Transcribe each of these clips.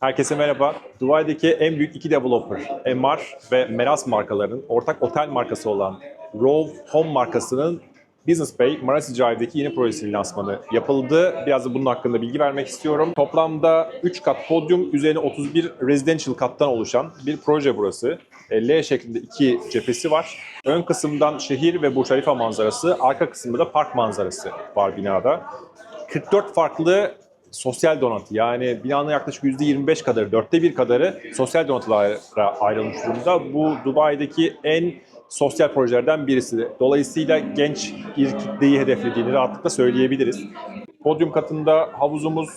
Herkese merhaba. Dubai'deki en büyük iki developer, Emar ve Meras markalarının ortak otel markası olan Rove Home markasının Business Bay Marasi Drive'deki yeni projesinin lansmanı yapıldı. Biraz da bunun hakkında bilgi vermek istiyorum. Toplamda 3 kat podyum, üzerine 31 residential kattan oluşan bir proje burası. E, L şeklinde iki cephesi var. Ön kısımdan şehir ve Burj Khalifa manzarası, arka kısımda da park manzarası var binada. 44 farklı sosyal donatı yani binanın yaklaşık %25 kadarı, dörtte bir kadarı sosyal donatılara ayrılmış durumda. Bu Dubai'deki en sosyal projelerden birisi. Dolayısıyla genç bir kitleyi hedeflediğini rahatlıkla söyleyebiliriz. Podyum katında havuzumuz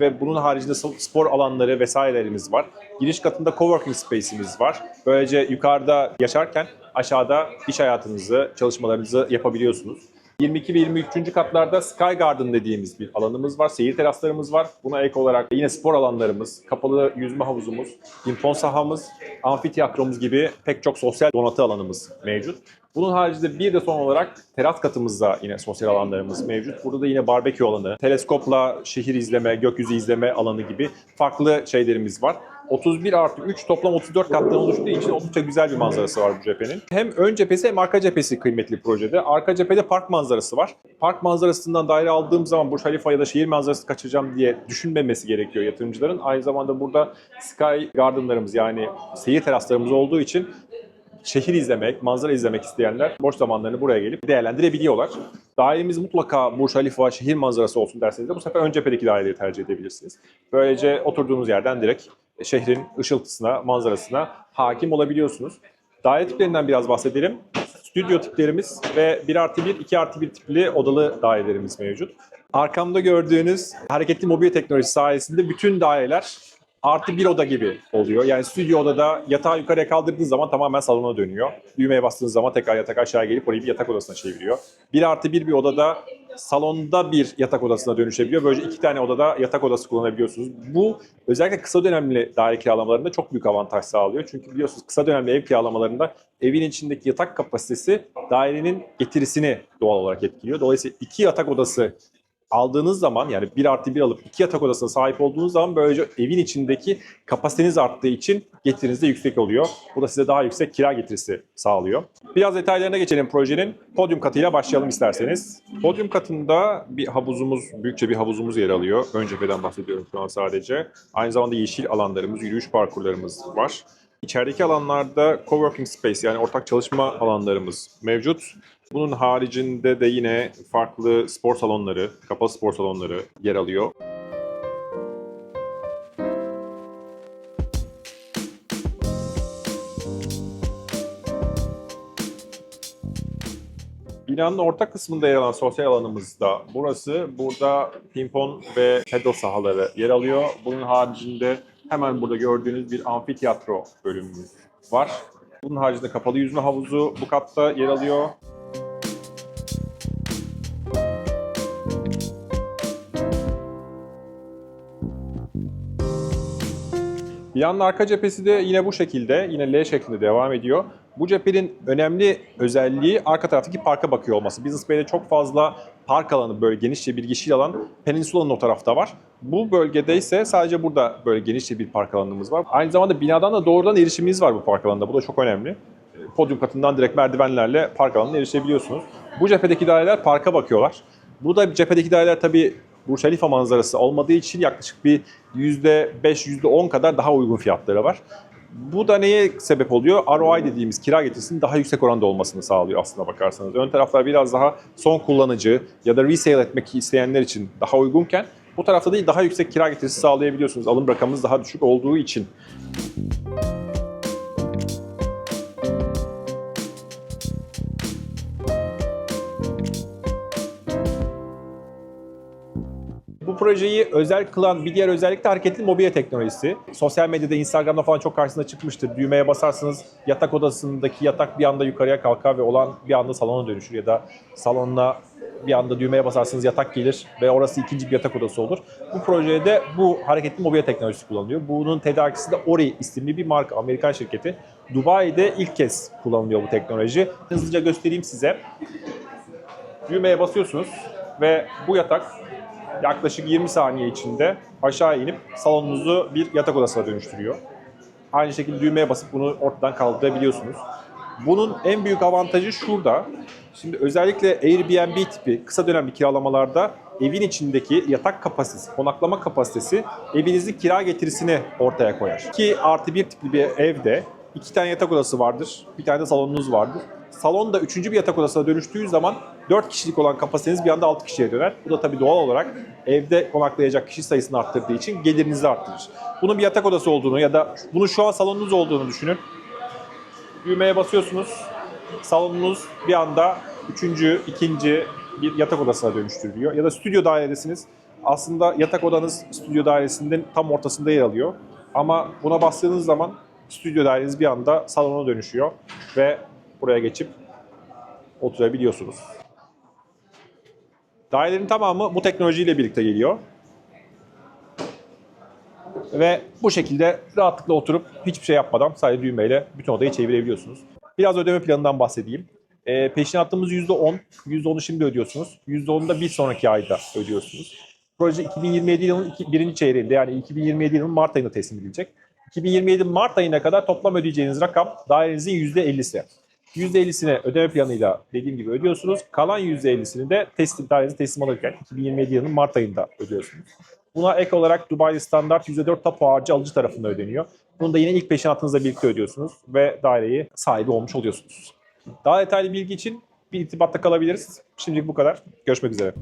ve bunun haricinde spor alanları vesairelerimiz var. Giriş katında coworking space'imiz var. Böylece yukarıda yaşarken aşağıda iş hayatınızı, çalışmalarınızı yapabiliyorsunuz. 22 ve 23. katlarda Sky Garden dediğimiz bir alanımız var. Seyir teraslarımız var. Buna ek olarak yine spor alanlarımız, kapalı yüzme havuzumuz, pimpon sahamız, amfiteyatromuz gibi pek çok sosyal donatı alanımız mevcut. Bunun haricinde bir de son olarak teras katımızda yine sosyal alanlarımız mevcut. Burada da yine barbekü alanı, teleskopla şehir izleme, gökyüzü izleme alanı gibi farklı şeylerimiz var. 31 artı 3 toplam 34 kattan oluştuğu için oldukça güzel bir manzarası var bu cephenin. Hem ön cephesi hem arka cephesi kıymetli projede. Arka cephede park manzarası var. Park manzarasından daire aldığım zaman Burj Khalifa ya da şehir manzarası kaçıracağım diye düşünmemesi gerekiyor yatırımcıların. Aynı zamanda burada Sky Garden'larımız yani seyir teraslarımız olduğu için şehir izlemek, manzara izlemek isteyenler boş zamanlarını buraya gelip değerlendirebiliyorlar. Dairemiz mutlaka Burj Khalifa şehir manzarası olsun derseniz de bu sefer ön cephedeki daireyi tercih edebilirsiniz. Böylece oturduğunuz yerden direkt şehrin ışıltısına, manzarasına hakim olabiliyorsunuz. Daire tiplerinden biraz bahsedelim. Stüdyo tiplerimiz ve 1 artı 1, 2 artı 1 tipli odalı dairelerimiz mevcut. Arkamda gördüğünüz hareketli mobilya teknolojisi sayesinde bütün daireler artı bir oda gibi oluyor. Yani stüdyo odada yatağı yukarıya kaldırdığınız zaman tamamen salona dönüyor. Düğmeye bastığınız zaman tekrar yatak aşağı gelip orayı bir yatak odasına çeviriyor. Bir artı bir bir odada salonda bir yatak odasına dönüşebiliyor. Böylece iki tane odada yatak odası kullanabiliyorsunuz. Bu özellikle kısa dönemli daire kiralamalarında çok büyük avantaj sağlıyor. Çünkü biliyorsunuz kısa dönemli ev kiralamalarında evin içindeki yatak kapasitesi dairenin getirisini doğal olarak etkiliyor. Dolayısıyla iki yatak odası aldığınız zaman yani bir artı bir alıp iki yatak odasına sahip olduğunuz zaman böylece evin içindeki kapasiteniz arttığı için getiriniz de yüksek oluyor. Bu da size daha yüksek kira getirisi sağlıyor. Biraz detaylarına geçelim projenin. Podyum katıyla başlayalım isterseniz. Podyum katında bir havuzumuz, büyükçe bir havuzumuz yer alıyor. Ön cepheden bahsediyorum şu an sadece. Aynı zamanda yeşil alanlarımız, yürüyüş parkurlarımız var. İçerideki alanlarda coworking space yani ortak çalışma alanlarımız mevcut. Bunun haricinde de yine farklı spor salonları, kapalı spor salonları yer alıyor. Binanın orta kısmında yer alan sosyal alanımız da burası. Burada pimpon ve pedal sahaları yer alıyor. Bunun haricinde hemen burada gördüğünüz bir amfiteyatro bölümümüz var. Bunun haricinde kapalı yüzme havuzu bu katta yer alıyor. Binanın arka cephesi de yine bu şekilde, yine L şeklinde devam ediyor. Bu cephenin önemli özelliği arka taraftaki parka bakıyor olması. Business Bay'de çok fazla park alanı, böyle genişçe bir yeşil alan Peninsula'nın o tarafta var. Bu bölgede ise sadece burada böyle genişçe bir park alanımız var. Aynı zamanda binadan da doğrudan erişimimiz var bu park alanında. Bu da çok önemli. Podyum katından direkt merdivenlerle park alanına erişebiliyorsunuz. Bu cephedeki daireler parka bakıyorlar. Bu da cephedeki daireler tabii Burj Khalifa manzarası olmadığı için yaklaşık bir %5, %10 kadar daha uygun fiyatları var. Bu da neye sebep oluyor? ROI dediğimiz kira getirisinin daha yüksek oranda olmasını sağlıyor aslına bakarsanız. Ön taraflar biraz daha son kullanıcı ya da resale etmek isteyenler için daha uygunken bu tarafta değil daha yüksek kira getirisi sağlayabiliyorsunuz. Alım rakamınız daha düşük olduğu için. Projeyi özel kılan bir diğer özellik de hareketli mobilya teknolojisi. Sosyal medyada, Instagram'da falan çok karşısına çıkmıştır. Düğmeye basarsanız yatak odasındaki yatak bir anda yukarıya kalkar ve olan bir anda salona dönüşür ya da salonuna bir anda düğmeye basarsınız yatak gelir ve orası ikinci bir yatak odası olur. Bu projede bu hareketli mobilya teknolojisi kullanılıyor. Bunun tedarikçisi de Ori isimli bir marka, Amerikan şirketi. Dubai'de ilk kez kullanılıyor bu teknoloji. Hızlıca göstereyim size. Düğmeye basıyorsunuz ve bu yatak yaklaşık 20 saniye içinde aşağı inip salonunuzu bir yatak odasına dönüştürüyor. Aynı şekilde düğmeye basıp bunu ortadan kaldırabiliyorsunuz. Bunun en büyük avantajı şurada. Şimdi özellikle Airbnb tipi kısa dönemli kiralamalarda evin içindeki yatak kapasitesi, konaklama kapasitesi evinizin kira getirisini ortaya koyar. 2 artı 1 tipli bir evde iki tane yatak odası vardır, bir tane de salonunuz vardır. Salon da üçüncü bir yatak odasına dönüştüğü zaman 4 kişilik olan kapasiteniz bir anda 6 kişiye döner. Bu da tabii doğal olarak evde konaklayacak kişi sayısını arttırdığı için gelirinizi arttırır. Bunun bir yatak odası olduğunu ya da bunun şu an salonunuz olduğunu düşünün. Düğmeye basıyorsunuz. Salonunuz bir anda üçüncü, ikinci bir yatak odasına dönüştürülüyor. Ya da stüdyo dairesiniz. Aslında yatak odanız stüdyo dairesinin tam ortasında yer alıyor. Ama buna bastığınız zaman stüdyo daireniz bir anda salona dönüşüyor. Ve buraya geçip oturabiliyorsunuz. Dairelerin tamamı bu teknolojiyle birlikte geliyor. Ve bu şekilde rahatlıkla oturup hiçbir şey yapmadan sadece düğmeyle bütün odayı çevirebiliyorsunuz. Biraz ödeme planından bahsedeyim. E, peşinatımız %10. %10'u şimdi ödüyorsunuz. %10'u da bir sonraki ayda ödüyorsunuz. Proje 2027 yılının iki- birinci çeyreğinde yani 2027 yılının Mart ayında teslim edilecek. 2027 Mart ayına kadar toplam ödeyeceğiniz rakam dairenizin %50'si. %50'sini ödeme planıyla dediğim gibi ödüyorsunuz. Kalan %50'sini de teslim, dairenizi teslim alırken 2027 yılının Mart ayında ödüyorsunuz. Buna ek olarak Dubai standart %4 tapu harcı alıcı tarafında ödeniyor. Bunu da yine ilk peşinatınızla birlikte ödüyorsunuz ve daireyi sahibi olmuş oluyorsunuz. Daha detaylı bilgi için bir irtibatta kalabiliriz. Şimdilik bu kadar. Görüşmek üzere.